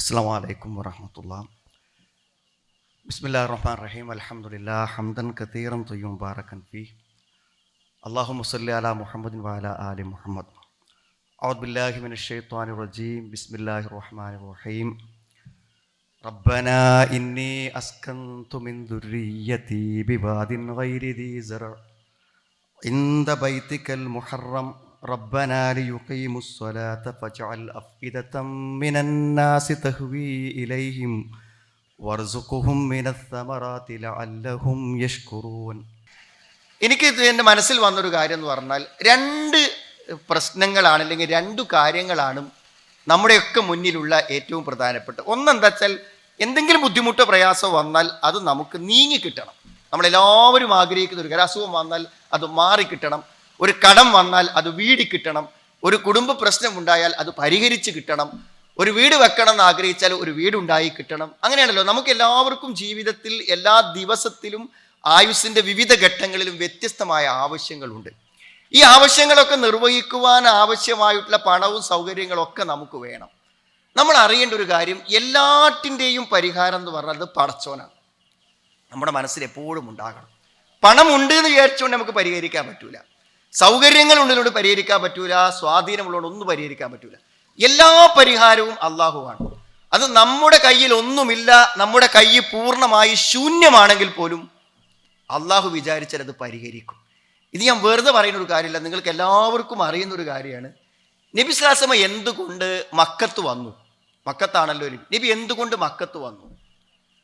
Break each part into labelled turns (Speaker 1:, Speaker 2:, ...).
Speaker 1: السلام عليكم ورحمة الله بسم الله الرحمن الرحيم الحمد لله حمدا كثيرا طيبا مباركا فيه اللهم صل على محمد وعلى آل محمد أعوذ بالله من الشيطان الرجيم بسم الله الرحمن الرحيم ربنا إني أسكنت من ذريتي بواد غير ذي زرع عند بيتك المحرم ربنا ليقيموا الصلاة فاجعل أفئدة من الناس تهوي إليهم وارزقهم من الثمرات لعلهم يشكرون എനിക്ക് ഇത് എൻ്റെ മനസ്സിൽ വന്നൊരു കാര്യം എന്ന് പറഞ്ഞാൽ രണ്ട് പ്രശ്നങ്ങളാണ് അല്ലെങ്കിൽ രണ്ടു കാര്യങ്ങളാണ് നമ്മുടെയൊക്കെ മുന്നിലുള്ള ഏറ്റവും പ്രധാനപ്പെട്ട ഒന്നെന്താ വെച്ചാൽ എന്തെങ്കിലും ബുദ്ധിമുട്ടോ പ്രയാസമോ വന്നാൽ അത് നമുക്ക് നീങ്ങി കിട്ടണം നമ്മളെല്ലാവരും ആഗ്രഹിക്കുന്ന ഒരു കാര്യം അസുഖം വന്നാൽ അത് മാറിക്കിട്ടണം ഒരു കടം വന്നാൽ അത് വീടി കിട്ടണം. ഒരു കുടുംബ പ്രശ്നം ഉണ്ടായാൽ അത് പരിഹരിച്ച് കിട്ടണം. ഒരു വീട് വെക്കണം എന്ന് ആഗ്രഹിച്ചാൽ ഒരു വീടുണ്ടായി കിട്ടണം. അങ്ങനെയാണല്ലോ. നമുക്ക് എല്ലാവർക്കും ജീവിതത്തിൽ എല്ലാ ദിവസത്തിലും ആയുസ്സിന്റെ വിവിധ ഘട്ടങ്ങളിലും വ്യത്യസ്തമായ ആവശ്യങ്ങളുണ്ട്. ഈ ആവശ്യങ്ങളൊക്കെ നിർവഹിക്കുവാൻ ആവശ്യമായിട്ടുള്ള പണവും സൗകര്യങ്ങളൊക്കെ നമുക്ക് വേണം. നമ്മൾ അറിയേണ്ട ഒരു കാര്യം എല്ലാറ്റിന്റെയും പരിഹാരം എന്ന് പറഞ്ഞത് പടച്ചോനാണ്. നമ്മുടെ മനസ്സിൽ എപ്പോഴും ഉണ്ടാകണം. പണം ഉണ്ട് എന്ന് വിചാരിച്ചുകൊണ്ട് നമുക്ക് പരിഹരിക്കാൻ പറ്റൂല. സൗകര്യങ്ങളുള്ളതുകൊണ്ട് പരിഹരിക്കാൻ പറ്റൂല സ്വാധീനമുള്ളതുകൊണ്ട് ഒന്നും പരിഹരിക്കാൻ പറ്റൂല. എല്ലാ പരിഹാരവും അള്ളാഹുവാണ്. അത് നമ്മുടെ കയ്യിൽ ഒന്നുമില്ല നമ്മുടെ കൈ പൂർണമായി ശൂന്യമാണെങ്കിൽ പോലും അള്ളാഹു വിചാരിച്ചാൽ അത് പരിഹരിക്കും. ഇത് ഞാൻ വെറുതെ പറയുന്ന ഒരു കാര്യമില്ല നിങ്ങൾക്ക് എല്ലാവർക്കും അറിയുന്ന ഒരു കാര്യമാണ്. നബി സ്ലാസമ എന്തുകൊണ്ട് മക്കത്ത് വന്നു? മക്കത്താണല്ലോ നബി. നബി എന്തുകൊണ്ട് മക്കത്ത് വന്നു?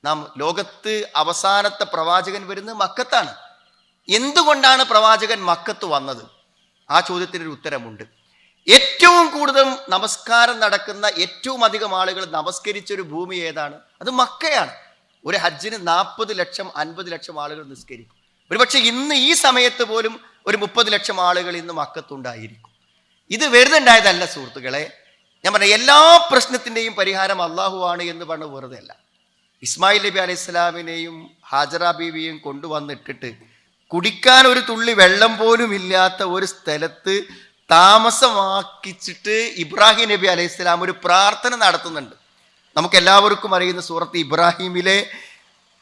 Speaker 1: നാം ലോകത്ത് അവസാനത്തെ പ്രവാചകൻ വരുന്നത് മക്കത്താണ്. എന്തുകൊണ്ടാണ് പ്രവാചകൻ മക്കത്ത് വന്നത്? ആ ചോദ്യത്തിനൊരു ഉത്തരമുണ്ട്. ഏറ്റവും കൂടുതൽ നമസ്കാരം നടക്കുന്ന ഏറ്റവും അധികം ആളുകൾ നമസ്കരിച്ച ഒരു ഭൂമി ഏതാണ്? അത് മക്കയാണ്. ഒരു ഹജ്ജിന് നാൽപ്പത് ലക്ഷം അൻപത് ലക്ഷം ആളുകൾ നിസ്കരിക്കും. ഒരുപക്ഷെ ഇന്ന് ഈ സമയത്ത് പോലും ഒരു മുപ്പത് ലക്ഷം ആളുകൾ ഇന്ന് മക്കത്തുണ്ടായിരിക്കും. ഇത് വെറുതെണ്ടായതല്ല സുഹൃത്തുക്കളെ. ഞാൻ പറഞ്ഞ എല്ലാ പ്രശ്നത്തിന്റെയും പരിഹാരം അള്ളാഹു ആണ് എന്ന് പറഞ്ഞ് വെറുതെ അല്ല ഇസ്മായിൽ നബി അലൈഹി സ്വലാമിനെയും ഹാജറ ബീവിയെയും കൊണ്ടുവന്നിട്ടിട്ട് കുടിക്കാൻ ഒരു തുള്ളി വെള്ളം പോലും ഇല്ലാത്ത ഒരു സ്ഥലത്ത് താമസമാക്കിച്ചിട്ട് ഇബ്രാഹിം നബി അലൈഹി സ്വലാം ഒരു പ്രാർത്ഥന നടത്തുന്നുണ്ട്. നമുക്ക് എല്ലാവർക്കും അറിയുന്ന സൂറത്ത് ഇബ്രാഹിമിലെ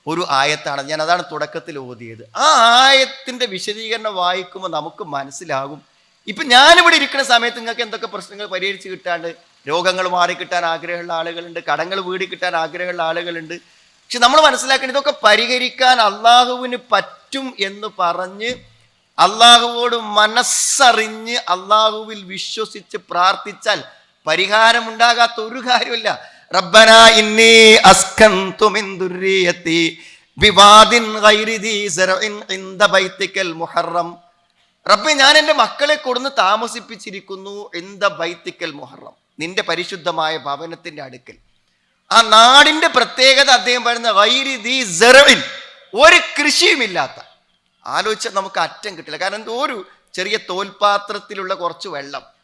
Speaker 1: ഒരു ആയത്താണ്. ഞാൻ അതാണ് തുടക്കത്തിൽ ഓതിയത്. ആ ആയത്തിന്റെ വിശദീകരണം വായിക്കുമ്പോൾ നമുക്ക് മനസ്സിലാകും. ഇപ്പൊ ഞാനിവിടെ ഇരിക്കുന്ന സമയത്ത് നിങ്ങൾക്ക് എന്തൊക്കെ പ്രശ്നങ്ങൾ പരിഹരിച്ച് കിട്ടാണ്ട് രോഗങ്ങൾ മാറിക്കിട്ടാൻ ആഗ്രഹമുള്ള ആളുകളുണ്ട് കടങ്ങൾ വീടി കിട്ടാൻ ആഗ്രഹമുള്ള ആളുകളുണ്ട്. പക്ഷെ നമ്മൾ മനസ്സിലാക്കേണ്ടത് ഇതൊക്കെ പരിഹരിക്കാൻ അള്ളാഹുവിന് പറ്റും എന്ന് പറഞ്ഞ് അള്ളാഹുവോട് മനസ്സറിഞ്ഞ് അള്ളാഹുവിൽ വിശ്വസിച്ച് പ്രാർത്ഥിച്ചാൽ പരിഹാരമുണ്ടാകാത്ത ഒരു കാര്യമില്ല. റബ്ബന ഇന്നി അസ്കന്തു മിൻ ദുർരിയത്തി വിവാദിൻ ഗൈരി ദീ സറഇൻ ഇൻദ ബൈത്തിക്കൽ മുഹറം. റബ്ബെ ഞാൻ എന്റെ മക്കളെ കൊടുന്ന് താമസിപ്പിച്ചിരിക്കുന്നു ഇന്ദ ബൈത്തിക്കൽ മുഹറം. നിന്റെ പരിശുദ്ധമായ ഭവനത്തിന്റെ അടുക്കൽ. ആ നാടിന്റെ പ്രത്യേകത അദ്ദേഹം പറയുന്ന ഗൈരി ദീ സറഇൻ ഒരു കൃഷിയുമില്ലാത്ത ആലോചിച്ചാൽ നമുക്ക് അറ്റം കിട്ടില്ല. കാരണം എന്തോ ഒരു ചെറിയ തോൽപാത്രത്തിലുള്ള കുറച്ച് വെള്ളം.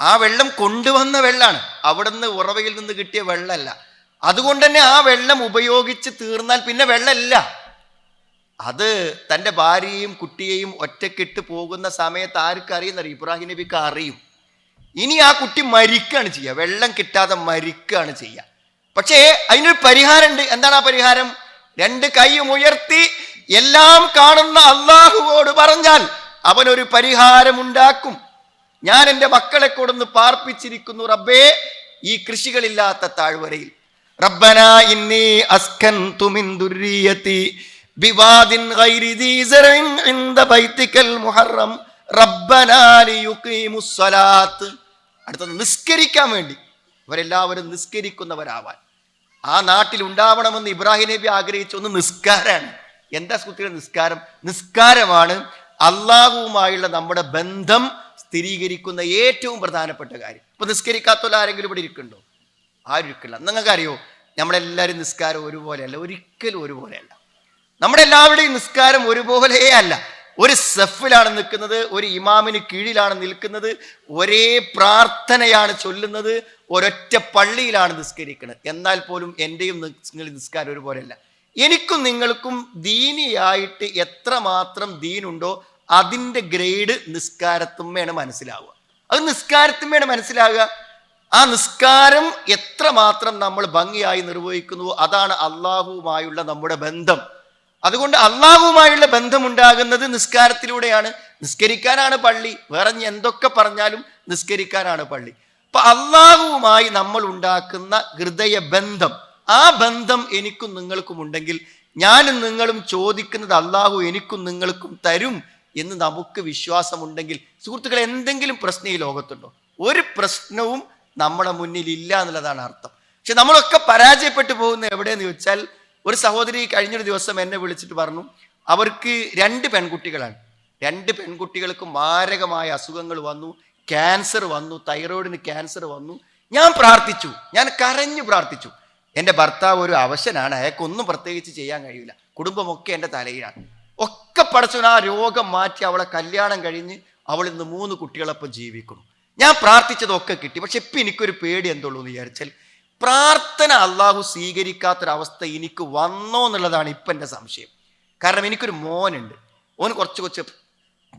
Speaker 1: ആ വെള്ളം കൊണ്ടുവന്ന വെള്ളമാണ് അവിടുന്ന് ഉറവയിൽ നിന്ന് കിട്ടിയ വെള്ളമല്ല അതുകൊണ്ട് തന്നെ ആ വെള്ളം ഉപയോഗിച്ച് തീർന്നാൽ പിന്നെ വെള്ളമില്ല അത് തന്റെ ഭാര്യയും കുട്ടിയെയും ഒറ്റക്കിട്ട് പോകുന്ന സമയത്ത് ആർക്ക് അറിയുന്നറിയും? ഇബ്രാഹിം നബിക്ക് അറിയും. ഇനി ആ കുട്ടി മരിക്കുകയാണ് ചെയ്യുക. വെള്ളം കിട്ടാതെ മരിക്കുകയാണ് ചെയ്യുക. പക്ഷേ അതിനൊരു പരിഹാരമുണ്ട്. എന്താണ് ആ പരിഹാരം? രണ്ട് കൈയും ഉയർത്തി എല്ലാം കാണുന്ന അള്ളാഹുവോട് പറഞ്ഞാൽ അവനൊരു പരിഹാരമുണ്ടാക്കും. ഞാൻ എന്റെ മക്കളെ കൊടുന്ന് പാർപ്പിച്ചിരിക്കുന്നു റബ്ബേ ഈ കൃഷികളില്ലാത്ത താഴ്വരയിൽ. ഇന്നി ബിവാദിൻ ഗൈരി മുഹറം. അടുത്തത് നിസ്കരിക്കാൻ വേണ്ടി. അവരെല്ലാവരും നിസ്കരിക്കുന്നവരാവാൻ. ആ നാട്ടിൽ ഉണ്ടാവണമെന്ന് ഇബ്രാഹിം നബി ആഗ്രഹിച്ച ഒന്ന് നിസ്കാരമാണ് എന്താ സുഹൃത്തുക്കളെ നിസ്കാരം? നിസ്കാരമാണ് അള്ളാഹുവുമായുള്ള നമ്മുടെ ബന്ധം സ്ഥിരീകരിക്കുന്ന ഏറ്റവും പ്രധാനപ്പെട്ട കാര്യം. ഇപ്പൊ നിസ്കരിക്കാത്തുള്ള ആരെങ്കിലും ഇവിടെ ഇരിക്കുന്നുണ്ടോ? ആരും ഇരിക്കില്ല. നിങ്ങൾക്കറിയോ നമ്മളെല്ലാവരും നിസ്കാരം ഒരുപോലെയല്ല ഒരിക്കലും ഒരുപോലെയല്ല. നമ്മുടെ എല്ലാവരുടെയും നിസ്കാരം ഒരുപോലെ അല്ല. ഒരു സെഫിലാണ് നിൽക്കുന്നത് ഒരു ഇമാമിന് കീഴിലാണ് നിൽക്കുന്നത് ഒരേ പ്രാർത്ഥനയാണ് ചൊല്ലുന്നത് ഒരൊറ്റ പള്ളിയിലാണ് നിസ്കരിക്കുന്നത്. എന്നാൽ പോലും എന്റെയും നിസ്കാരം ഒരുപോലെയല്ല. എനിക്കും നിങ്ങൾക്കും ദീനിയായിട്ട് എത്രമാത്രം ദീനുണ്ടോ അതിന്റെ ഗ്രേഡ് നിസ്കാരത്തുമ്മയാണ് മനസ്സിലാവുക. അത് നിസ്കാരത്തുമ്മയാണ് മനസ്സിലാവുക. ആ നിസ്കാരം എത്രമാത്രം നമ്മൾ ഭംഗിയായി നിർവഹിക്കുന്നുവോ അതാണ് അള്ളാഹുവുമായുള്ള നമ്മുടെ ബന്ധം. അതുകൊണ്ട് അള്ളാഹുവുമായുള്ള ബന്ധം ഉണ്ടാകുന്നത് നിസ്കാരത്തിലൂടെയാണ്. നിസ്കരിക്കാനാണ് പള്ളി. വേറെ എന്തൊക്കെ പറഞ്ഞാലും നിസ്കരിക്കാനാണ് പള്ളി. അപ്പൊ അള്ളാഹുവുമായി നമ്മൾ ഉണ്ടാക്കുന്ന ഹൃദയ ബന്ധം ആ ബന്ധം എനിക്കും നിങ്ങൾക്കും ഉണ്ടെങ്കിൽ ഞാനും നിങ്ങളും ചോദിക്കുന്നത് അള്ളാഹു എനിക്കും നിങ്ങൾക്കും തരും എന്ന് നമുക്ക് വിശ്വാസമുണ്ടെങ്കിൽ സുഹൃത്തുക്കളെ എന്തെങ്കിലും പ്രശ്നം ഈ ലോകത്തുണ്ടോ? ഒരു പ്രശ്നവും നമ്മുടെ മുന്നിൽ ഇല്ല എന്നുള്ളതാണ് അർത്ഥം. പക്ഷെ നമ്മളൊക്കെ പരാജയപ്പെട്ടു പോകുന്ന എവിടെയെന്ന് ചോദിച്ചാൽ ഒരു സഹോദരി കഴിഞ്ഞൊരു ദിവസം എന്നെ വിളിച്ചിട്ട് പറഞ്ഞു അവർക്ക് രണ്ട് പെൺകുട്ടികളാണ്. രണ്ട് പെൺകുട്ടികൾക്ക് മാരകമായ അസുഖങ്ങൾ വന്നു ക്യാൻസർ വന്നു തൈറോയിഡിന് ക്യാൻസർ വന്നു. ഞാൻ പ്രാർത്ഥിച്ചു ഞാൻ കരഞ്ഞു പ്രാർത്ഥിച്ചു. എന്റെ ഭർത്താവ് ഒരു അവശനാണ്. അയാൾക്കൊന്നും പ്രത്യേകിച്ച് ചെയ്യാൻ കഴിയില്ല. കുടുംബമൊക്കെ എന്റെ തലയിലാണ്. ഒക്കെ പടച്ചവൻ ആ രോഗം മാറ്റി അവളെ കല്യാണം കഴിഞ്ഞ് അവൾ ഇന്ന് മൂന്ന് കുട്ടികളൊപ്പം ജീവിക്കുന്നു. ഞാൻ പ്രാർത്ഥിച്ചതൊക്കെ കിട്ടി. പക്ഷെ ഇപ്പം എനിക്കൊരു പേടി എന്തുള്ളൂ എന്ന് വിചാരിച്ചാൽ പ്രാർത്ഥന അള്ളാഹു സ്വീകരിക്കാത്തൊരവസ്ഥ എനിക്ക് വന്നോ എന്നുള്ളതാണ് ഇപ്പം എന്റെ സംശയം. കാരണം എനിക്കൊരു മോനുണ്ട്. ഓന് കുറച്ച് കുറച്ച്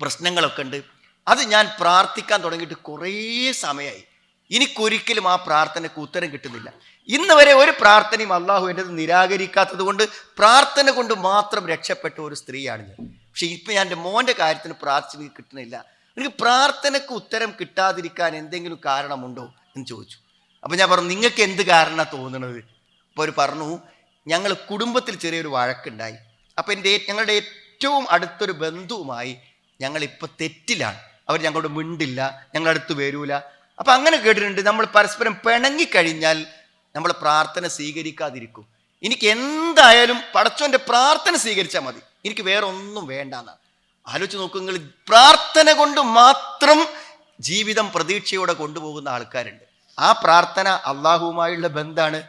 Speaker 1: പ്രശ്നങ്ങളൊക്കെ ഉണ്ട്. അത് ഞാൻ പ്രാർത്ഥിക്കാൻ തുടങ്ങിയിട്ട് കുറേ സമയമായി. എനിക്കൊരിക്കലും ആ പ്രാർത്ഥനയ്ക്ക് ഉത്തരം കിട്ടുന്നില്ല. ഇന്ന് വരെ ഒരു പ്രാർത്ഥനയും അള്ളാഹു എന്റെ നിരാകരിക്കാത്തത് കൊണ്ട് പ്രാർത്ഥന കൊണ്ട് മാത്രം രക്ഷപ്പെട്ട ഒരു സ്ത്രീയാണ് ഞാൻ. പക്ഷെ ഇപ്പം ഞാൻ എന്റെ മോന്റെ കാര്യത്തിന് പ്രാർത്ഥന കിട്ടുന്നില്ല. എനിക്ക് പ്രാർത്ഥനയ്ക്ക് ഉത്തരം കിട്ടാതിരിക്കാൻ എന്തെങ്കിലും കാരണമുണ്ടോ എന്ന് ചോദിച്ചു. അപ്പം ഞാൻ പറഞ്ഞു നിങ്ങൾക്ക് എന്ത് കാരണമാണ് തോന്നുന്നത് അപ്പോൾ അവർ പറഞ്ഞു ഞങ്ങൾ കുടുംബത്തിൽ ചെറിയൊരു വഴക്കുണ്ടായി. അപ്പോൾ എന്റെ ഞങ്ങളുടെ ഏറ്റവും അടുത്തൊരു ബന്ധുവുമായി ഞങ്ങളിപ്പോൾ തെറ്റിലാണ്. അവർ ഞങ്ങളോട് മിണ്ടില്ല ഞങ്ങളടുത്ത് വരൂല. അപ്പം അങ്ങനെ കേട്ടിട്ടുണ്ട് നമ്മൾ പരസ്പരം പിണങ്ങിക്കഴിഞ്ഞാൽ നമ്മൾ പ്രാർത്ഥന സ്വീകരിക്കാതിരിക്കും. എനിക്ക് എന്തായാലും പടച്ചോന്റെ പ്രാർത്ഥന സ്വീകരിച്ചാൽ മതി. എനിക്ക് വേറെ ഒന്നും വേണ്ട എന്നാണ് ആലോചിച്ച് നോക്കൂ നിങ്ങൾ പ്രാർത്ഥന കൊണ്ട് മാത്രം ജീവിതം പ്രതീക്ഷയോടെ കൊണ്ടുപോകുന്ന ആൾക്കാരുണ്ട്. ആ പ്രാർത്ഥന അള്ളാഹുവുമായുള്ള ബന്ധമാണ്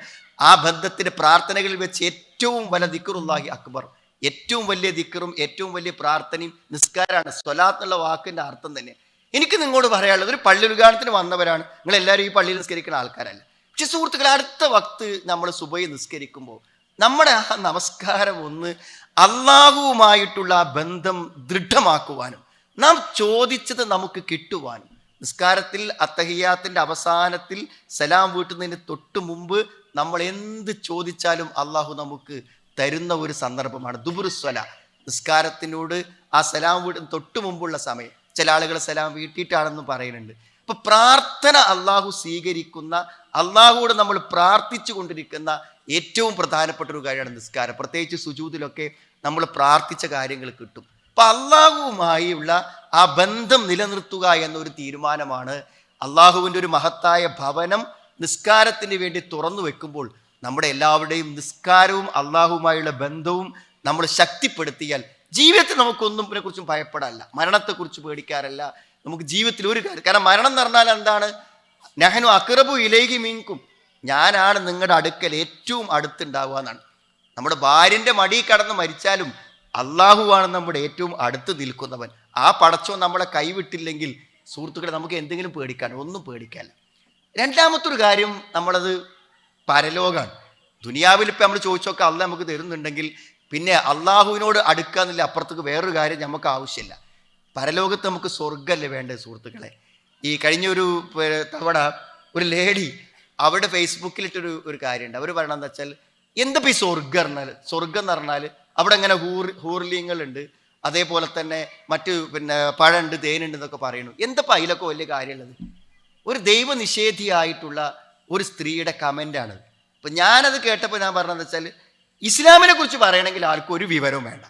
Speaker 1: ആ ബന്ധത്തിന്റെ പ്രാർത്ഥനകളിൽ വെച്ച് ഏറ്റവും വലിയ ദിക്കറുല്ലാഹി അക്ബർ ഏറ്റവും വലിയ ദിക്കറും ഏറ്റവും വലിയ പ്രാർത്ഥനയും നിസ്കാരമാണ്. സ്വലാത്ത് എന്നുള്ള വാക്കിന്റെ അർത്ഥം തന്നെ. എനിക്ക് നിങ്ങളോട് പറയാനുള്ളത് ഒരു പള്ളി ഉദ്ഘാടനത്തിന് വന്നവരാണ്. നിങ്ങൾ എല്ലാവരും ഈ പള്ളിയിൽ നിസ്കരിക്കുന്ന ആൾക്കാരല്ല. പക്ഷെ സുഹൃത്തുക്കളെ അടുത്ത വക്ത് നമ്മൾ സുബൈ നിസ്കരിക്കുമ്പോൾ നമ്മുടെ ആ നമസ്കാരം ഒന്ന് അള്ളാഹുവുമായിട്ടുള്ള ആ ബന്ധം ദൃഢമാക്കുവാനും നാം ചോദിച്ചത് നമുക്ക് കിട്ടുവാനും നിസ്കാരത്തിൽ അത്തഹിയാത്തിന്റെ അവസാനത്തിൽ സലാം വീട്ടുന്നതിന് തൊട്ട് മുമ്പ് നമ്മൾ എന്ത് ചോദിച്ചാലും അള്ളാഹു നമുക്ക് തരുന്ന ഒരു സന്ദർഭമാണ് ദുബുറുസ്വല. നിസ്കാരത്തിനോട് ആ സലാം വീട്ടിന് തൊട്ട് മുമ്പുള്ള സമയം. ചില ആളുകൾ സലാം വീട്ടിയിട്ടാണെന്ന് പറയുന്നുണ്ട്. അപ്പൊ പ്രാർത്ഥന അള്ളാഹു സ്വീകരിക്കുന്ന അള്ളാഹുവോട് നമ്മൾ പ്രാർത്ഥിച്ചു കൊണ്ടിരിക്കുന്ന ഏറ്റവും പ്രധാനപ്പെട്ട ഒരു കാര്യമാണ് നിസ്കാരം. പ്രത്യേകിച്ച് സുജൂതിലൊക്കെ നമ്മൾ പ്രാർത്ഥിച്ച കാര്യങ്ങൾ കിട്ടും. അപ്പൊ അള്ളാഹുവുമായുള്ള ആ ബന്ധം നിലനിർത്തുക എന്നൊരു തീരുമാനമാണ് അള്ളാഹുവിന്റെ ഒരു മഹത്തായ ഭവനം നിസ്കാരത്തിന് വേണ്ടി തുറന്നു വെക്കുമ്പോൾ നമ്മുടെ എല്ലാവരുടെയും നിസ്കാരവും അള്ളാഹുവുമായുള്ള ബന്ധവും നമ്മൾ ശക്തിപ്പെടുത്തിയാൽ ജീവിതത്തിൽ നമുക്കൊന്നും കുറിച്ചും ഭയപ്പെടാനല്ല മരണത്തെക്കുറിച്ച് പേടിക്കാറില്ല. നമുക്ക് ജീവിതത്തിൽ ഒരു കാര്യം കാരണം മരണം എന്ന് പറഞ്ഞാൽ എന്താണ്? നഹനു അക്രബു ഇലേഹി മീൻകും. ഞാനാണ് നിങ്ങളുടെ അടുക്കൽ ഏറ്റവും അടുത്തുണ്ടാവുക എന്നാണ്. നമ്മുടെ ഭാര്യന്റെ മടി കടന്ന് മരിച്ചാലും അള്ളാഹുവാണ് നമ്മുടെ ഏറ്റവും അടുത്ത് നിൽക്കുന്നവൻ. ആ പടച്ചോ നമ്മളെ കൈവിട്ടില്ലെങ്കിൽ സുഹൃത്തുക്കളെ നമുക്ക് എന്തെങ്കിലും പേടിക്കാൻ ഒന്നും പേടിക്കാൻ രണ്ടാമത്തൊരു കാര്യം നമ്മളത് പരലോകാണ് ദുനിയാവിൽ ഇപ്പം നമ്മൾ ചോദിച്ചൊക്കെ അല്ല നമുക്ക് തരുന്നുണ്ടെങ്കിൽ പിന്നെ അള്ളാഹുവിനോട് അടുക്കാന്നില്ല അപ്പുറത്തേക്ക് വേറൊരു കാര്യം നമുക്ക് ആവശ്യമില്ല. പരലോകത്ത് നമുക്ക് സ്വർഗമല്ലേ വേണ്ടത് സുഹൃത്തുക്കളെ? ഈ കഴിഞ്ഞൊരു തവണ ഒരു ലേഡി അവിടെ ഫേസ്ബുക്കിലിട്ടൊരു ഒരു കാര്യമുണ്ട്. അവർ പറയണമെന്ന് വെച്ചാൽ എന്താ ഈ സ്വർഗം പറഞ്ഞാൽ സ്വർഗം എന്ന് പറഞ്ഞാൽ അവിടെ ഇങ്ങനെ ഹൂർ ഹൂർലിങ്ങളുണ്ട് അതേപോലെ തന്നെ മറ്റു പിന്നെ പഴമുണ്ട് തേനുണ്ട് എന്നൊക്കെ പറയുന്നു. എന്തപ്പോൾ അതിലൊക്കെ വലിയ കാര്യമുള്ളത്? ഒരു ദൈവനിഷേധിയായിട്ടുള്ള ഒരു സ്ത്രീയുടെ കമന്റാണ് അപ്പം ഞാനത് കേട്ടപ്പോൾ ഞാൻ പറഞ്ഞതെന്ന് വെച്ചാൽ ഇസ്ലാമിനെ കുറിച്ച് പറയണമെങ്കിൽ ആർക്കും ഒരു വിവരവും വേണ്ട.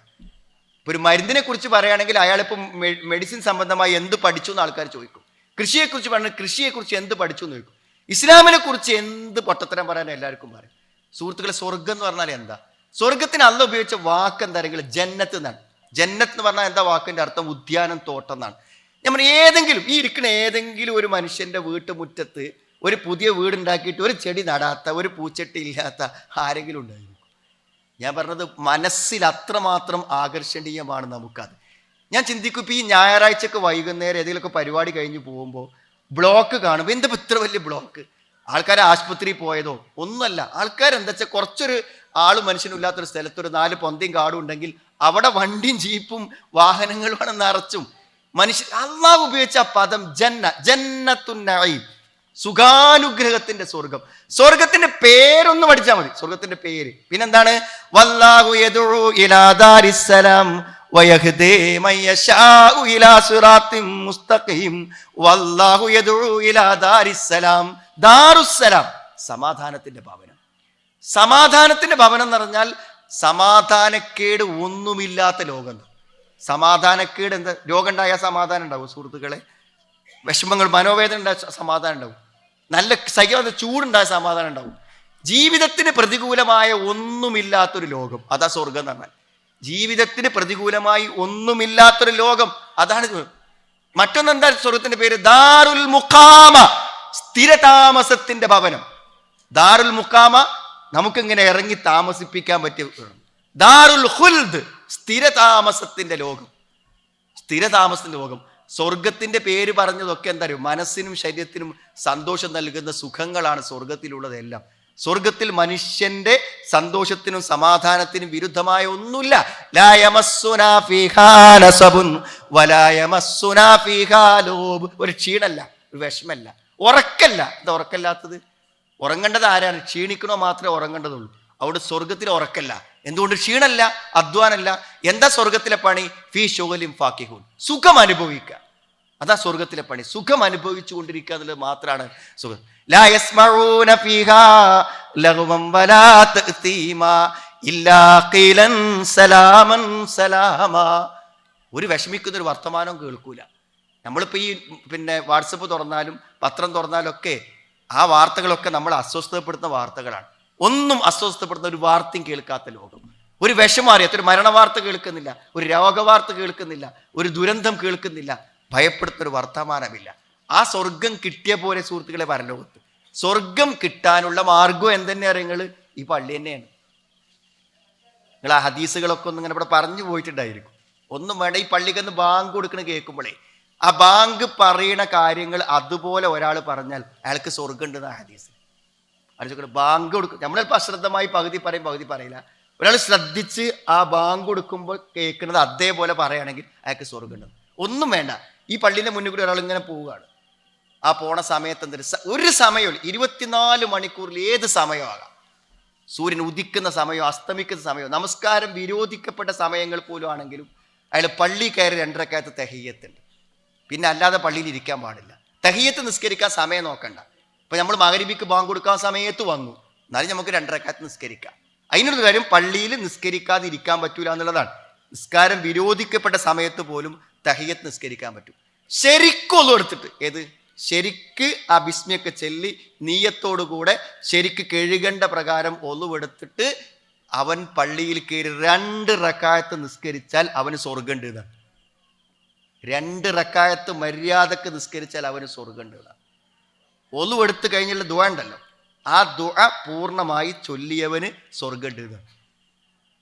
Speaker 1: ഒരു മരുന്നിനെ കുറിച്ച് പറയുകയാണെങ്കിൽ അയാളിപ്പം മെഡിസിൻ സംബന്ധമായി എന്ത് പഠിച്ചു എന്ന് ആൾക്കാർ ചോദിക്കും. കൃഷിയെക്കുറിച്ച് പറഞ്ഞാൽ കൃഷിയെക്കുറിച്ച് എന്ത് പഠിച്ചു എന്ന് ചോദിക്കും. ഇസ്ലാമിനെ കുറിച്ച് എന്ത് പൊട്ടത്തരം പറയാൻ എല്ലാവർക്കും പറയും. സുഹൃത്തുക്കളെ സ്വർഗം എന്ന് പറഞ്ഞാൽ എന്താ? സ്വർഗത്തിന് അല്ല ഉപയോഗിച്ച വാക്ക് എന്താണെങ്കിൽ ജന്നത്ത് എന്നാണ്. ജന്നത്ത് എന്ന് പറഞ്ഞാൽ എന്താ വാക്കിന്റെ അർത്ഥം? ഉദ്യാനം തോട്ടം എന്നാണ്. പറഞ്ഞ ഏതെങ്കിലും ഈ ഇരിക്കുന്ന ഏതെങ്കിലും ഒരു മനുഷ്യന്റെ വീട്ടുമുറ്റത്ത് ഒരു പുതിയ വീടുണ്ടാക്കിയിട്ട് ഒരു ചെടി നടാത്ത ഒരു പൂച്ചട്ടി ഇല്ലാത്ത ആരെങ്കിലും ഉണ്ടായിരിക്കും ഞാൻ പറഞ്ഞത് മനസ്സിൽ അത്രമാത്രം ആകർഷണീയമാണ് നമുക്കത്. ഞാൻ ചിന്തിക്കും ഇപ്പോൾ ഈ ഞായറാഴ്ചക്ക് വൈകുന്നേരം ഏതെങ്കിലുമൊക്കെ പരിപാടി കഴിഞ്ഞ് പോകുമ്പോൾ ബ്ലോക്ക് കാണുമ്പോൾ എന്താ ഇത്ര വലിയ ബ്ലോക്ക്? ആൾക്കാർ ആശുപത്രിയിൽ പോയതോ? ഒന്നുമല്ല. ആൾക്കാർ എന്താ വെച്ചാൽ കുറച്ചൊരു ആളും മനുഷ്യനും ഇല്ലാത്തൊരു സ്ഥലത്തൊരു നാല് പൊന്തയും കാടും ഉണ്ടെങ്കിൽ അവിടെ വണ്ടിയും ജീപ്പും വാഹനങ്ങളുമാണ് നിറച്ചും മനുഷ്യ അള്ളാഹ് ഉപയോഗിച്ച പദം ജന്ന ജന്നത്തുന്നഈം സുഖാനുഗ്രഹത്തിന്റെ സ്വർഗം സ്വർഗത്തിന്റെ പേരൊന്ന് പഠിച്ചാൽ മതി. സ്വർഗത്തിന്റെ പേര്. പിന്നെന്താണ്? വല്ലാഹു സമാധാനത്തിന്റെ ഭവനം. സമാധാനത്തിന്റെ ഭവനം എന്ന് പറഞ്ഞാൽ സമാധാനക്കേട് ഒന്നുമില്ലാത്ത ലോകം സമാധാനക്കേട് എന്താ? രോഗം ഉണ്ടായാൽ സമാധാനം ഉണ്ടാവും സുഹൃത്തുക്കളെ. വിഷമങ്ങൾ മനോവേദന ഉണ്ടായ സമാധാനം ഉണ്ടാവും. നല്ല സഹിക്കാത്ത ചൂടുണ്ടായ സമാധാനം ഉണ്ടാവും. ജീവിതത്തിന് പ്രതികൂലമായ ഒന്നുമില്ലാത്തൊരു ലോകം. അതാ സ്വർഗം പറഞ്ഞാൽ. ജീവിതത്തിന് പ്രതികൂലമായി ഒന്നുമില്ലാത്തൊരു ലോകം. അതാണ് മറ്റൊന്ന് മറ്റൊന്നെന്താ സ്വർഗത്തിന്റെ പേര്? ദാറുൽ മുഖാമ. സ്ഥിരതാമസത്തിന്റെ ഭവനം. ദാറുൽ മുക്കാമ നമുക്കിങ്ങനെ ഇറങ്ങി താമസിപ്പിക്കാൻ പറ്റിയ ദാറുൽ ഹുൽദ് സ്ഥിരതാമസത്തിന്റെ ലോകം. സ്ഥിരതാമസത്തിന്റെ ലോകം. സ്വർഗത്തിന്റെ പേര് പറഞ്ഞതൊക്കെ എന്താ അറിയോ മനസ്സിനും ശരീരത്തിനും സന്തോഷം നൽകുന്ന സുഖങ്ങളാണ് സ്വർഗത്തിലുള്ളതെല്ലാം സ്വർഗത്തിൽ മനുഷ്യന്റെ സന്തോഷത്തിനും സമാധാനത്തിനും വിരുദ്ധമായ ഒന്നുമില്ല. ഒരു ക്ഷീണല്ല ഒരു വിഷമല്ല ഉറക്കല്ല. എന്താ ഉറക്കല്ലാത്തത് ഉറങ്ങേണ്ടത് ആരാണ്? ക്ഷീണിക്കണോ മാത്രമേ ഉറങ്ങേണ്ടതുള്ളൂ. അവിടെ സ്വർഗത്തിൽ ഉറക്കല്ല. എന്തുകൊണ്ട്? ക്ഷീണല്ല അധ്വാനല്ല. എന്താ സ്വർഗത്തിലെ പണി? ഫീ ഷോലിം ഫാക്കിഹൂൻ. സുഖം അനുഭവിക്കുക. അതാ സ്വർഗത്തിലെ പണി. സുഖം അനുഭവിച്ചു കൊണ്ടിരിക്കുക എന്നുള്ളത് മാത്രമാണ് സുഖം. ഒരു വിഷമിക്കുന്ന ഒരു വർത്തമാനം കേൾക്കൂല. നമ്മളിപ്പോൾ ഈ പിന്നെ വാട്സപ്പ് തുറന്നാലും പത്രം തുറന്നാലും ഒക്കെ ആ വാർത്തകളൊക്കെ നമ്മൾ അസ്വസ്ഥപ്പെടുത്തുന്ന വാർത്തകളാണ്. ഒന്നും അസ്വസ്ഥപ്പെടുന്ന ഒരു വാർത്തയും കേൾക്കാത്ത ലോകം. ഒരു വിഷമം അറിയാത്ത ഒരു മരണ വാർത്ത കേൾക്കുന്നില്ല ഒരു രോഗവാർത്ത കേൾക്കുന്നില്ല ഒരു ദുരന്തം കേൾക്കുന്നില്ല ഭയപ്പെടുത്തുന്ന ഒരു വർത്തമാനമില്ല. ആ സ്വർഗം കിട്ടിയ പോലെ സുഹൃത്തുക്കളെ പരലോകത്ത്. സ്വർഗം കിട്ടാനുള്ള മാർഗം എന്തെന്നെ അറിയങ്ങൾ ഈ പള്ളി തന്നെയാണ്. നിങ്ങൾ ആ ഹദീസുകളൊക്കെ ഒന്ന് ഇങ്ങനെ ഇവിടെ പറഞ്ഞു പോയിട്ടുണ്ടായിരിക്കും. ഒന്നും വേണ്ട ഈ പള്ളിക്കൊന്ന് ബാങ്ക് കൊടുക്കണ കേൾക്കുമ്പോഴേ ആ ബാങ്ക് പറയണ കാര്യങ്ങൾ അതുപോലെ ഒരാൾ പറഞ്ഞാൽ അയാൾക്ക് സ്വർഗം ഉണ്ടെന്ന് ആ ഹദീസ്. ആലോചിക്കണം ബാങ്ക് കൊടുക്കും നമ്മൾ ചിലപ്പോൾ അശ്രദ്ധമായി പകുതി പറയും പകുതി പറയില്ല. ഒരാൾ ശ്രദ്ധിച്ച് ആ ബാങ്ക് കൊടുക്കുമ്പോൾ കേൾക്കുന്നത് അതേപോലെ പറയുകയാണെങ്കിൽ അയാൾക്ക് സ്വർഗം ഒന്നും വേണ്ട. ഈ പള്ളീന്റെ മുന്നിൽ കൂടി ഒരാൾ ഇങ്ങനെ പോവുകയാണ്. ആ പോണ സമയത്ത് എന്തൊരു ഒരു സമയമില്ല ഇരുപത്തിനാല് മണിക്കൂറിൽ ഏത് സമയമാകാം സൂര്യൻ ഉദിക്കുന്ന സമയമോ അസ്തമിക്കുന്ന സമയമോ നമസ്കാരം വിരോധിക്കപ്പെട്ട സമയങ്ങൾ പോലും ആണെങ്കിലും അയാൾ പള്ളി കയറി രണ്ടരക്കകത്ത് തെഹയ്യത്തുണ്ട് പിന്നെ അല്ലാതെ പള്ളിയിൽ ഇരിക്കാൻ പാടില്ല. തെഹയ്യത്ത് നിസ്കരിക്കാൻ സമയം നോക്കണ്ട. ഇപ്പൊ നമ്മൾ മകരിബിക്ക് ബാങ്ക് കൊടുക്കാൻ സമയത്ത് വന്നു. എന്നാലും നമുക്ക് രണ്ടരക്കാലത്ത് നിസ്കരിക്കാം. അതിനൊരു കാര്യം പള്ളിയിൽ നിസ്കരിക്കാതെ ഇരിക്കാൻ പറ്റൂല എന്നുള്ളതാണ്. നിസ്കാരം വിരോധിക്കപ്പെട്ട സമയത്ത് പോലും തഹിയത്ത് നിസ്കരിക്കാൻ പറ്റും. ശരിക്കും ഒന്നും എടുത്തിട്ട് ഏത്? ശരിക്ക് ആ ബിസ്മിയൊക്കെ ചെല്ലി നീയത്തോടു കൂടെ ശരിക്ക് കഴുകേണ്ട പ്രകാരം ഒന്നുവെടുത്തിട്ട് അവൻ പള്ളിയിൽ കയറി രണ്ട് റക്കായത്ത് നിസ്കരിച്ചാൽ അവന് സ്വർഗം ഉണ്ട് രണ്ട് റക്കായത്ത് മര്യാദയ്ക്ക് നിസ്കരിച്ചാൽ അവന് സ്വർഗമുണ്ട് എന്നാണ്. ഒന്നുവെടുത്ത് കഴിഞ്ഞുള്ള ദുവ ഉണ്ടല്ലോ. ആ ദുവ പൂർണമായി ചൊല്ലിയവന് സ്വർഗം ഇടുക.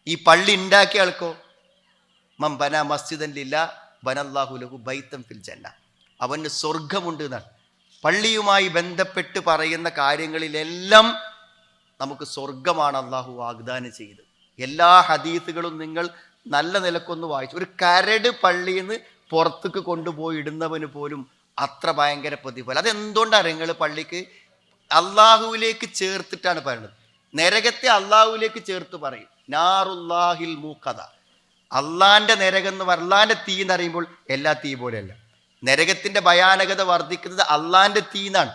Speaker 1: ഈ പള്ളി ഉണ്ടാക്കിയ ആൾക്കോ? മം ബന ബനല്ലാഹുലഹു ബനല്ലാഹു ലഹു ബൈത്തം ഫിൽ ജന്ന. അവന് സ്വർഗമുണ്ട് എന്നാണ്. പള്ളിയുമായി ബന്ധപ്പെട്ട് പറയുന്ന കാര്യങ്ങളിലെല്ലാം നമുക്ക് സ്വർഗമാണ് അള്ളാഹു വാഗ്ദാനം ചെയ്ത് എല്ലാ ഹദീസുകളും നിങ്ങൾ നല്ല നിലക്കൊന്ന് വായിച്ചു. ഒരു കരട് പള്ളിയിൽ നിന്ന് പുറത്തേക്ക് കൊണ്ടുപോയി ഇടുന്നവന് പോലും അത്ര ഭയങ്കര പ്രതിഫലം. അതെന്തുകൊണ്ടാണ് നിങ്ങൾ പള്ളിക്ക് അള്ളാഹുവിലേക്ക് ചേർത്തിട്ടാണ് പറയുന്നത്. നരകത്തെ അള്ളാഹുവിലേക്ക് ചേർത്ത് പറയും. നാറുല്ലാഹിൽ മൂക്കഥ അള്ളാന്റെ നരകം എന്ന് അള്ളാന്റെ തീ എന്ന് അറിയുമ്പോൾ എല്ലാ തീ പോലെയല്ല. നരകത്തിന്റെ ഭയാനകത വർദ്ധിക്കുന്നത് അള്ളാന്റെ തീ എന്നാണ്.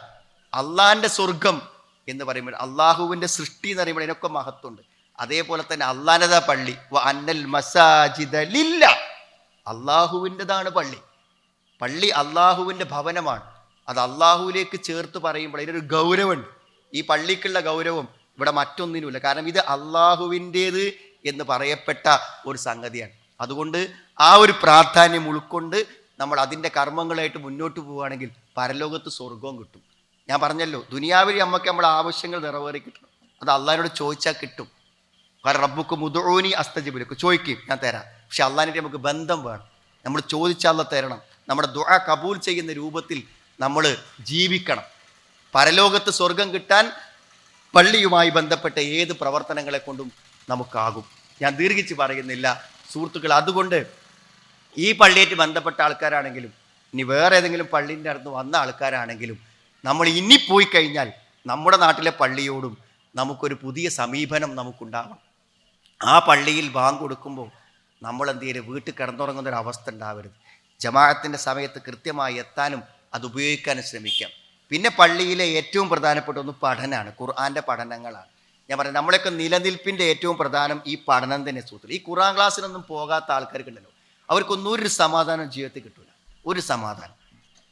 Speaker 1: അള്ളാന്റെ സ്വർഗം എന്ന് പറയുമ്പോൾ അള്ളാഹുവിന്റെ സൃഷ്ടി എന്ന് പറയുമ്പോൾ അതിനൊക്കെ മഹത്വമുണ്ട്. അതേപോലെ തന്നെ അള്ളാനതാ പള്ളി. അന്നൽ മസാജിദ ലില്ല. അള്ളാഹുവിന്റെതാണ് പള്ളി. പള്ളി അള്ളാഹുവിന്റെ ഭവനമാണ്. അത് അള്ളാഹുവിലേക്ക് ചേർത്ത് പറയുമ്പോൾ അതിനൊരു ഗൗരവമുണ്ട്. ഈ പള്ളിക്കുള്ള ഗൗരവം ഇവിടെ മറ്റൊന്നിനുമില്ല. കാരണം ഇത് അള്ളാഹുവിന്റേത് എന്ന് പറയപ്പെട്ട ഒരു സംഗതിയാണ്. അതുകൊണ്ട് ആ ഒരു പ്രാധാന്യം ഉൾക്കൊണ്ട് നമ്മൾ അതിന്റെ കർമ്മങ്ങളായിട്ട് മുന്നോട്ട് പോവുകയാണെങ്കിൽ പരലോകത്ത് സ്വർഗവും കിട്ടും. ഞാൻ പറഞ്ഞല്ലോ ദുനിയാവിൽ നമുക്ക് നമ്മുടെ ആവശ്യങ്ങൾ നിറവേറി കിട്ടണം. അത് അള്ളാഹിനോട് ചോദിച്ചാൽ കിട്ടും. കാരണം റബ്ബുക്ക് മുതോനി അസ്തജിബിലേക്ക് ചോദിക്കും ഞാൻ തരാം. പക്ഷെ അള്ളാഹിന്റെ നമുക്ക് ബന്ധം വേണം. നമ്മൾ ചോദിച്ചാൽ തരണം. നമ്മുടെ ദുആ കബൂൽ ചെയ്യുന്ന രൂപത്തിൽ നമ്മൾ ജീവിക്കണം. പരലോകത്ത് സ്വർഗം കിട്ടാൻ പള്ളിയുമായി ബന്ധപ്പെട്ട ഏത് പ്രവർത്തനങ്ങളെ കൊണ്ടും നമുക്കാകും. ഞാൻ ദീർഘിച്ച് പറയുന്നില്ല. സുഹൃത്തുക്കൾ അതുകൊണ്ട് ഈ പള്ളിയായിട്ട് ബന്ധപ്പെട്ട ആൾക്കാരാണെങ്കിലും ഇനി വേറെ ഏതെങ്കിലും പള്ളിന്റെ അടുത്ത് വന്ന ആൾക്കാരാണെങ്കിലും നമ്മൾ ഇനി പോയി കഴിഞ്ഞാൽ നമ്മുടെ നാട്ടിലെ പള്ളിയോടും നമുക്കൊരു പുതിയ സമീപനം നമുക്കുണ്ടാവണം. ആ പള്ളിയിൽ ബാങ്ക് കൊടുക്കുമ്പോൾ നമ്മൾ എന്ത് ചെയ്യരുത് വീട്ടിൽ കിടന്നുറങ്ങുന്ന ഒരു അവസ്ഥ ഉണ്ടാവരുത്. ജമാഅത്തിന്റെ സമയത്ത് കൃത്യമായി എത്താനും അത് ഉപയോഗിക്കാനും ശ്രമിക്കാം. പിന്നെ പള്ളിയിലെ ഏറ്റവും പ്രധാനപ്പെട്ട ഒന്ന് പഠനമാണ് ഖുർആാന്റെ പഠനങ്ങളാണ്. ഞാൻ പറയാം നമ്മളെയൊക്കെ നിലനിൽപ്പിന്റെ ഏറ്റവും പ്രധാനം ഈ പഠനം തന്നെ സൂത്രം ഈ ഖുർആൻ ക്ലാസ്സിനൊന്നും പോകാത്ത ആൾക്കാർക്കുണ്ടല്ലോ അവർക്കൊന്നും ഒരു സമാധാനം ജീവിതത്തിൽ കിട്ടില്ല ഒരു സമാധാനം.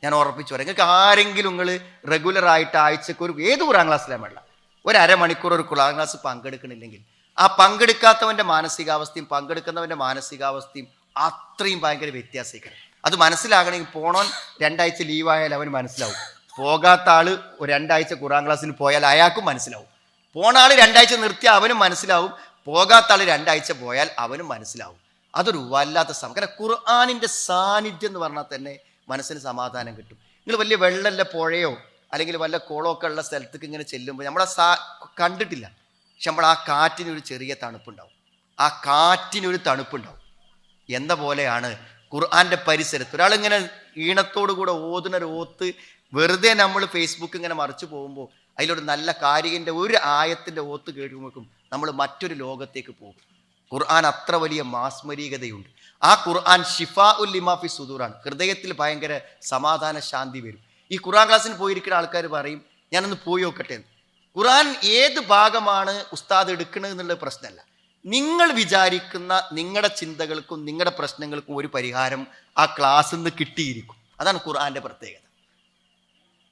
Speaker 1: ഞാൻ ഉറപ്പിച്ചു പറയാം നിങ്ങൾക്ക് ആരെങ്കിലും നിങ്ങൾ റെഗുലറായിട്ട് ആഴ്ചക്ക് ഒരു ഏത് ഖുറാൻ ക്ലാസ്സിലാണ് വേണ്ട ഒരു അരമണിക്കൂർ ഒരു ഖുറാൻ ക്ലാസ് പങ്കെടുക്കണില്ലെങ്കിൽ ആ പങ്കെടുക്കാത്തവന്റെ മാനസികാവസ്ഥയും പങ്കെടുക്കുന്നവന്റെ മാനസികാവസ്ഥയും അത്രയും ഭയങ്കര വ്യത്യാസിക്കണം അത് മനസ്സിലാകണമെങ്കിൽ പോണോൻ രണ്ടാഴ്ച ലീവായാൽ അവന് മനസ്സിലാവും. പോകാത്ത ആൾ രണ്ടാഴ്ച ഖുറാൻ ക്ലാസ്സിന് പോയാൽ അയാൾക്കും മനസ്സിലാവും. പോണ ആൾ രണ്ടാഴ്ച നിർത്തിയാൽ അവനും മനസ്സിലാവും. പോകാത്ത ആൾ രണ്ടാഴ്ച പോയാൽ അവനും മനസ്സിലാവും. അതൊരു വല്ലാത്ത സമയം കാരണം ഖുർആാനിന്റെ സാന്നിധ്യം എന്ന് പറഞ്ഞാൽ തന്നെ മനസ്സിന് സമാധാനം കിട്ടും. നിങ്ങൾ വലിയ വെള്ളമല്ല പുഴയോ അല്ലെങ്കിൽ വല്ല കുളമൊക്കെ ഉള്ള സ്ഥലത്തേക്ക് ഇങ്ങനെ ചെല്ലുമ്പോൾ നമ്മളെ സാ കണ്ടിട്ടില്ല. പക്ഷെ നമ്മൾ ആ കാറ്റിനൊരു ചെറിയ തണുപ്പുണ്ടാവും. ആ കാറ്റിനൊരു തണുപ്പുണ്ടാവും. എന്ന പോലെയാണ് ഖുർആന്റെ പരിസരത്ത്. ഒരാളിങ്ങനെ ഈണത്തോടു കൂടെ ഓതുന്ന ഒരു ഓത്ത് വെറുതെ നമ്മൾ ഫേസ്ബുക്ക് ഇങ്ങനെ മറിച്ചു പോകുമ്പോൾ അതിലൊരു നല്ല കാര്യന്റെ ഒരു ആയത്തിന്റെ ഓത്ത് കേൾക്കുമ്പോഴേക്കും നമ്മൾ മറ്റൊരു ലോകത്തേക്ക് പോകും. ഖുർആൻ അത്ര വലിയ മാസ്മരീകതയുണ്ട്. ആ ഖുർആൻ ഷിഫാ ഉൽ ലിമാഫി സുദൂറാണ്. ഹൃദയത്തിൽ ഭയങ്കര സമാധാന ശാന്തി വരും. ഈ ഖുർആൻ ക്ലാസ്സിന് പോയിരിക്കുന്ന ആൾക്കാർ പറയും ഞാനൊന്ന് പോയി നോക്കട്ടെ. ഖുർആൻ ഏത് ഭാഗമാണ് ഉസ്താദ് എടുക്കുന്നത് എന്നുള്ള പ്രശ്നമല്ല. നിങ്ങൾ വിചാരിക്കുന്ന നിങ്ങളുടെ ചിന്തകൾക്കും നിങ്ങളുടെ പ്രശ്നങ്ങൾക്കും ഒരു പരിഹാരം ആ ക്ലാസ്സിൽ നിന്ന് കിട്ടിയിരിക്കും. അതാണ് ഖുർആന്റെ പ്രത്യേകത.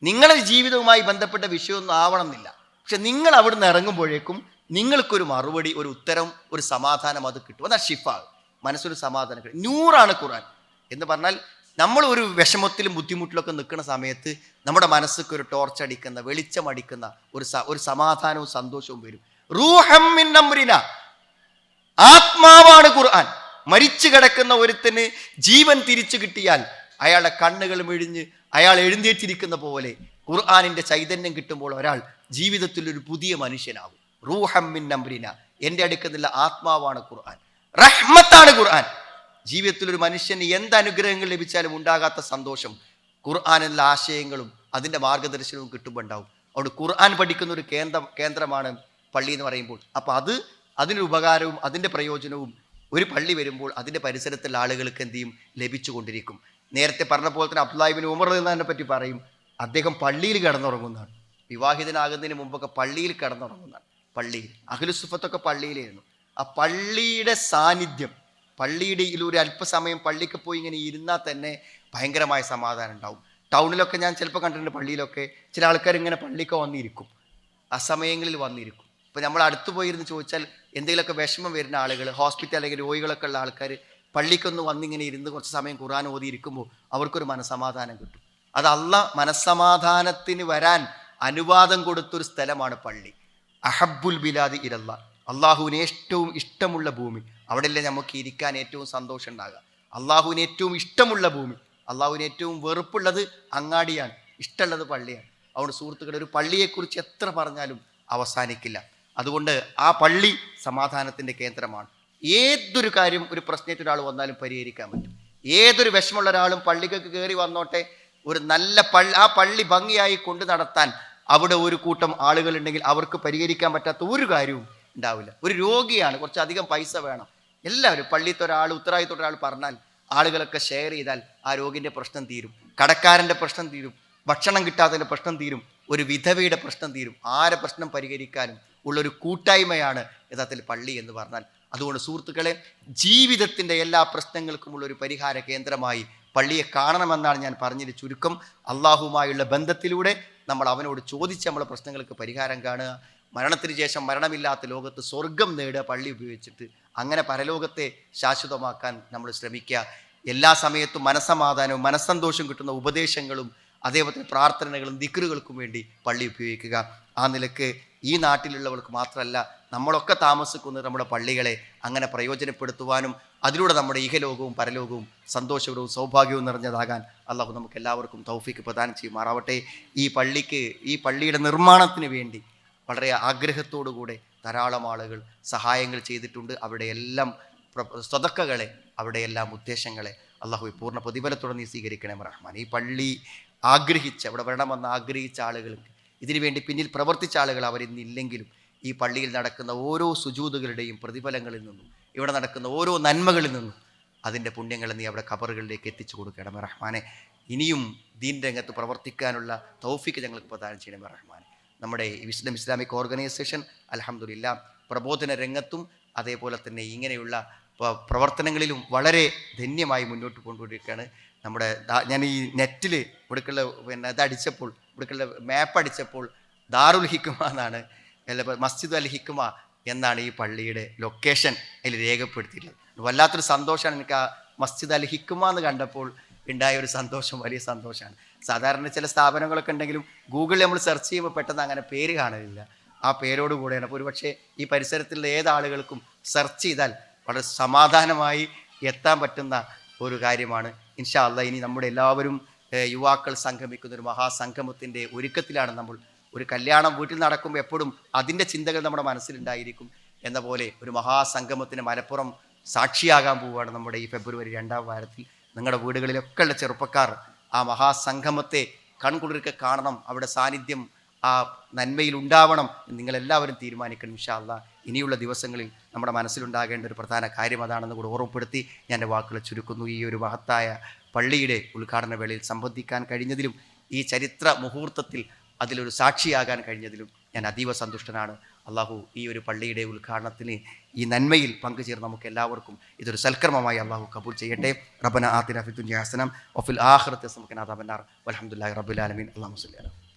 Speaker 1: നിങ്ങളുടെ ജീവിതവുമായി ബന്ധപ്പെട്ട വിഷയമൊന്നും ആവണമെന്നില്ല. പക്ഷെ നിങ്ങൾ അവിടുന്ന് ഇറങ്ങുമ്പോഴേക്കും നിങ്ങൾക്കൊരു മറുപടി ഒരു ഉത്തരം ഒരു സമാധാനം അത് കിട്ടും. അതാണ് ഷിഫ മനസ്സൊരു സമാധാനം കിട്ടും. നൂറാണ് ഖുർആൻ. എന്ന് പറഞ്ഞാൽ നമ്മൾ ഒരു വിഷമത്തിലും ബുദ്ധിമുട്ടിലൊക്കെ നിൽക്കുന്ന സമയത്ത് നമ്മുടെ മനസ്സൊക്കെ ഒരു ടോർച്ച് അടിക്കുന്ന വെളിച്ചം അടിക്കുന്ന ഒരു ഒരു സമാധാനവും സന്തോഷവും വരും. റൂഹം ആത്മാവാണ് ഖുർആൻ. മരിച്ചു കിടക്കുന്ന ഒരുത്തിന് ജീവൻ തിരിച്ചു കിട്ടിയാൽ അയാളുടെ കണ്ണുകൾ മെഴിഞ്ഞ് അയാൾ എഴുന്നേറ്റിരിക്കുന്ന പോലെ ഖുർആാനിന്റെ ചൈതന്യം കിട്ടുമ്പോൾ ഒരാൾ ജീവിതത്തിൽ ഒരു പുതിയ മനുഷ്യനാകും. റൂഹം മിൻ അംരിന. എന്റെ അടുക്കുന്നില്ല ആത്മാവാണ് ഖുർആൻ. റഹ്മത്താണ് ഖുർആൻ. ജീവിതത്തിൽ ഒരു മനുഷ്യന് എന്ത് അനുഗ്രഹങ്ങൾ ലഭിച്ചാലും ഉണ്ടാകാത്ത സന്തോഷം ഖുർആാനിലുള്ള ആശയങ്ങളും അതിന്റെ മാർഗദർശനവും കിട്ടുമ്പോൾ ഉണ്ടാവും അതുകൊണ്ട് ഖുർആൻ പഠിക്കുന്ന ഒരു കേന്ദ്ര കേന്ദ്രമാണ് പള്ളി എന്ന് പറയുമ്പോൾ. അപ്പോൾ അത് അതിനൊരു ഉപകാരവും അതിന്റെ പ്രയോജനവും ഒരു പള്ളി വരുമ്പോൾ അതിന്റെ പരിസരത്തുള്ള ആളുകൾക്ക് എന്ത് ചെയ്യും? ലഭിച്ചുകൊണ്ടിരിക്കും നേരത്തെ പറഞ്ഞ പോലെ തന്നെ അബ്ദുല്ലാഹിബിൻ ഉമർ എന്നതിനെ പറ്റി പറയും. അദ്ദേഹം പള്ളിയിൽ കിടന്നുറങ്ങുന്നതാണ്. വിവാഹിതനാകുന്നതിന് മുമ്പൊക്കെ പള്ളിയിൽ കിടന്നുറങ്ങുന്നതാണ്. പള്ളിയിൽ അഖിലുസുഫത്തൊക്കെ പള്ളിയിലായിരുന്നു. ആ പള്ളിയുടെ സാന്നിധ്യം പള്ളിയുടെ ഒരു അല്പസമയം പള്ളിക്ക് പോയി ഇങ്ങനെ ഇരുന്നാൽ തന്നെ ഭയങ്കരമായ സമാധാനം ഉണ്ടാവും. ടൗണിലൊക്കെ ഞാൻ ചിലപ്പോൾ കണ്ടിട്ടുണ്ട് പള്ളിയിലൊക്കെ ചില ആൾക്കാർ ഇങ്ങനെ പള്ളിക്ക് വന്നിരിക്കും. ആ സമയങ്ങളിൽ വന്നിരിക്കും. ഇപ്പം നമ്മൾ അടുത്ത് പോയിരുന്ന് ചോദിച്ചാൽ എന്തെങ്കിലുമൊക്കെ വിഷമം വരുന്ന ആളുകൾ ഹോസ്പിറ്റൽ അല്ലെങ്കിൽ രോഗികളൊക്കെ ഉള്ള ആൾക്കാർ പള്ളിക്കൊന്ന് വന്നിങ്ങനെ ഇരുന്ന് കുറച്ച് സമയം ഖുർആൻ ഓതി ഇരിക്കുമ്പോൾ അവർക്കൊരു മനസമാധാനം കിട്ടും. അത് അല്ല മനസ്സമാധാനത്തിന് വരാൻ അനുവാദം കൊടുത്തൊരു സ്ഥലമാണ് പള്ളി. അഹബുൽ ബിലാദി ഇരല്ല അള്ളാഹുവിന് ഏറ്റവും ഇഷ്ടമുള്ള ഭൂമി. അവിടെയല്ലേ നമുക്ക് ഇരിക്കാൻ ഏറ്റവും സന്തോഷം ഉണ്ടാകുക അള്ളാഹുവിന് ഏറ്റവും ഇഷ്ടമുള്ള ഭൂമി. അള്ളാഹുവിന് ഏറ്റവും വെറുപ്പുള്ളത് അങ്ങാടിയാണ്. ഇഷ്ടമുള്ളത് പള്ളിയാണ്. അതുകൊണ്ട് സുഹൃത്തുക്കളെ ഒരു പള്ളിയെക്കുറിച്ച് എത്ര പറഞ്ഞാലും അവസാനിക്കില്ല. അതുകൊണ്ട് ആ പള്ളി സമാധാനത്തിന്റെ കേന്ദ്രമാണ്. ഏതൊരു കാര്യം ഒരു പ്രശ്നത്തിൽ ഒരാൾ വന്നാലും പരിഹരിക്കാൻ പറ്റും. ഏതൊരു വിഷമമുള്ള ഒരാളും പള്ളിക്കൊക്കെ കയറി വന്നോട്ടെ ഒരു നല്ല പള്ളി ആ പള്ളി ഭംഗിയായി കൊണ്ടു നടത്താൻ അവിടെ ഒരു കൂട്ടം ആളുകളുണ്ടെങ്കിൽ അവർക്ക് പരിഹരിക്കാൻ പറ്റാത്ത ഒരു കാര്യവും ഉണ്ടാവില്ല. ഒരു രോഗിയാണ് കുറച്ചധികം പൈസ വേണം. എല്ലാവരും പള്ളിയത്തെ ഒരാൾ ഉത്തരവാദിത്തം ഒരാൾ പറഞ്ഞാൽ ആളുകളൊക്കെ ഷെയർ ചെയ്താൽ ആ രോഗിന്റെ പ്രശ്നം തീരും. കടക്കാരന്റെ പ്രശ്നം തീരും. ഭക്ഷണം കിട്ടാത്തതിന്റെ പ്രശ്നം തീരും. ഒരു വിധവയുടെ പ്രശ്നം തീരും. ആരെ പ്രശ്നം പരിഹരിക്കാനും ഉള്ളൊരു കൂട്ടായ്മയാണ് യഥാർത്ഥത്തിൽ പള്ളി എന്ന് പറഞ്ഞാൽ. അതുകൊണ്ട് സുഹൃത്തുക്കളെ ജീവിതത്തിന്റെ എല്ലാ പ്രശ്നങ്ങൾക്കുമുള്ള ഒരു പരിഹാര കേന്ദ്രമായി പള്ളിയെ കാണണമെന്നാണ് ഞാൻ പറഞ്ഞതിന് ചുരുക്കം. അള്ളാഹുമായുള്ള ബന്ധത്തിലൂടെ നമ്മൾ അവനോട് ചോദിച്ച് നമ്മളെ പ്രശ്നങ്ങൾക്ക് പരിഹാരം കാണുക. മരണത്തിന് ശേഷം മരണമില്ലാത്ത ലോകത്ത് സ്വർഗം നേടുക പള്ളി ഉപയോഗിച്ചിട്ട് അങ്ങനെ പരലോകത്തെ ശാശ്വതമാക്കാൻ നമ്മൾ ശ്രമിക്കുക. എല്ലാ സമയത്തും മനസ്സമാധാനവും മനസ്സന്തോഷം കിട്ടുന്ന ഉപദേശങ്ങളും അതേപോലെ പ്രാർത്ഥനകളും ദിക്റുകൾക്കും വേണ്ടി പള്ളി ഉപയോഗിക്കുക. ആ നിലയ്ക്ക് ഈ നാട്ടിലുള്ളവർക്ക് മാത്രമല്ല നമ്മളൊക്കെ താമസിക്കുന്ന നമ്മുടെ പള്ളികളെ അങ്ങനെ പ്രയോജനപ്പെടുത്തുവാനും അതിലൂടെ നമ്മുടെ ഇഹലോകവും പരലോകവും സന്തോഷകരവും സൗഭാഗ്യവും നിറഞ്ഞതാകാൻ അള്ളാഹു നമുക്ക് എല്ലാവർക്കും തൗഫീക്ക് പ്രദാനം ചെയ്യുമാറാവട്ടെ. ഈ പള്ളിക്ക് ഈ പള്ളിയുടെ നിർമ്മാണത്തിന് വേണ്ടി വളരെ ആഗ്രഹത്തോടുകൂടെ ധാരാളം ആളുകൾ സഹായങ്ങൾ ചെയ്തിട്ടുണ്ട്. അവിടെ എല്ലാം സ്വതക്കകളെ അവിടെ എല്ലാം ഉദ്ദേശങ്ങളെ അള്ളാഹു പൂർണ പ്രതിഫലത്തോടെ നീ സ്വീകരിക്കണേ റഹ്മാൻ. ഈ പള്ളി ആഗ്രഹിച്ച അവിടെ വരണമെന്ന് ആഗ്രഹിച്ച ആളുകൾക്ക് ഇതിനുവേണ്ടി പിന്നിൽ പ്രവർത്തിച്ച ആളുകൾ അവരിന്നില്ലെങ്കിലും ഈ പള്ളിയിൽ നടക്കുന്ന ഓരോ സുജൂതുകളുടെയും പ്രതിഫലങ്ങളിൽ നിന്നും ഇവിടെ നടക്കുന്ന ഓരോ നന്മകളിൽ നിന്നും അതിന്റെ പുണ്യങ്ങൾ നീ അവിടെ ഖബറുകളിലേക്ക് എത്തിച്ചു കൊടുക്കണം. റഹ്മാനെ ഇനിയും ദീൻ രംഗത്ത് പ്രവർത്തിക്കാനുള്ള തൗഫിക്ക് ഞങ്ങൾക്ക് പ്രദാനം ചെയ്യണം റഹ്മാനെ. നമ്മുടെ വിസ്ഡം ഇസ്ലാമിക് ഓർഗനൈസേഷൻ അലഹമുല്ല പ്രബോധന രംഗത്തും അതേപോലെ തന്നെ ഇങ്ങനെയുള്ള പ്രവർത്തനങ്ങളിലും വളരെ ധന്യമായി മുന്നോട്ട് കൊണ്ടുപോയിരിക്കുകയാണ് നമ്മുടെ ഞാൻ ഈ നെറ്റിൽ ഇവിടേക്കുള്ള പിന്നെ അതടിച്ചപ്പോൾ ഇവിടേക്കുള്ള മാപ്പ് അടിച്ചപ്പോൾ ദാറുൽ ഹിക്കുമ എന്നാണ് മസ്ജിദ് അൽ ഹിക്കുമ എന്നാണ് ഈ പള്ളിയുടെ ലൊക്കേഷൻ അതിൽ രേഖപ്പെടുത്തിയിട്ടുള്ളത്. വല്ലാത്തൊരു സന്തോഷമാണ് എനിക്ക് ആ മസ്ജിദ് അൽ ഹിക്കുമ എന്ന് കണ്ടപ്പോൾ ഉണ്ടായ ഒരു സന്തോഷം വലിയ സന്തോഷമാണ്. സാധാരണ ചില സ്ഥാപനങ്ങളൊക്കെ ഉണ്ടെങ്കിലും ഗൂഗിളിൽ നമ്മൾ സെർച്ച് ചെയ്യുമ്പോൾ പെട്ടെന്ന് അങ്ങനെ പേര് കാണലില്ല. ആ പേരോട് കൂടെയാണ്. അപ്പോൾ ഒരുപക്ഷെ ഈ പരിസരത്തുള്ള ഏതാളുകൾക്കും സെർച്ച് ചെയ്താൽ വളരെ സമാധാനമായി എത്താൻ പറ്റുന്ന ഒരു കാര്യമാണ്. ഇൻഷാ അല്ല ഇനി നമ്മുടെ എല്ലാവരും യുവാക്കൾ സംഗമിക്കുന്ന ഒരു മഹാസംഗമത്തിന്റെ ഒരുക്കത്തിലാണ് നമ്മൾ. ഒരു കല്യാണം വീട്ടിൽ നടക്കുമ്പോൾ എപ്പോഴും അതിന്റെ ചിന്തകൾ നമ്മുടെ മനസ്സിലുണ്ടായിരിക്കും. എന്ന പോലെ ഒരു മഹാസംഗമത്തിന് മലപ്പുറം സാക്ഷിയാകാൻ പോവുകയാണ് നമ്മുടെ ഈ ഫെബ്രുവരി രണ്ടാം വാരത്തിൽ. നിങ്ങളുടെ വീടുകളിലൊക്കെയുള്ള ചെറുപ്പക്കാർ ആ മഹാസംഗമത്തെ കൺകുളിർക്ക് കാണണം. അവിടെ സാന്നിധ്യം ആ നന്മയിൽ ഉണ്ടാവണം നിങ്ങളെല്ലാവരും തീരുമാനിക്കണം ഇൻഷാ അല്ലാ ഇനിയുള്ള ദിവസങ്ങളിൽ നമ്മുടെ മനസ്സിലുണ്ടാകേണ്ട ഒരു പ്രധാന കാര്യം അതാണെന്ന് കൂടെ ഓർമ്മപ്പെടുത്തി ഞാൻ എന്റെ വാക്കുകൾ ചുരുക്കുന്നു. ഈ ഒരു മഹത്തായ പള്ളിയുടെ ഉദ്ഘാടന വേളയിൽ സംബന്ധിക്കാൻ കഴിഞ്ഞതിലും ഈ ചരിത്ര മുഹൂർത്തത്തിൽ അതിലൊരു സാക്ഷിയാകാൻ കഴിഞ്ഞതിലും ഞാൻ അതീവ സന്തുഷ്ടനാണ്. അള്ളാഹു ഈ ഒരു പള്ളിയുടെ ഉദ്ഘാടനത്തിന് ഈ നന്മയിൽ പങ്കുചേർന്ന് നമുക്ക് എല്ലാവർക്കും ഇതൊരു സൽക്രമമായി അള്ളാഹു കബൂൽ ചെയ്യട്ടെ. റബ്ബന ആതിന ഫിദ്ദുനിയ ഹസനം വഫിൽ ആഖിറതി ഹസനത വഖിന അലഹമുല്ലാ അല്ലാഹു സ്വല്ലി അലാ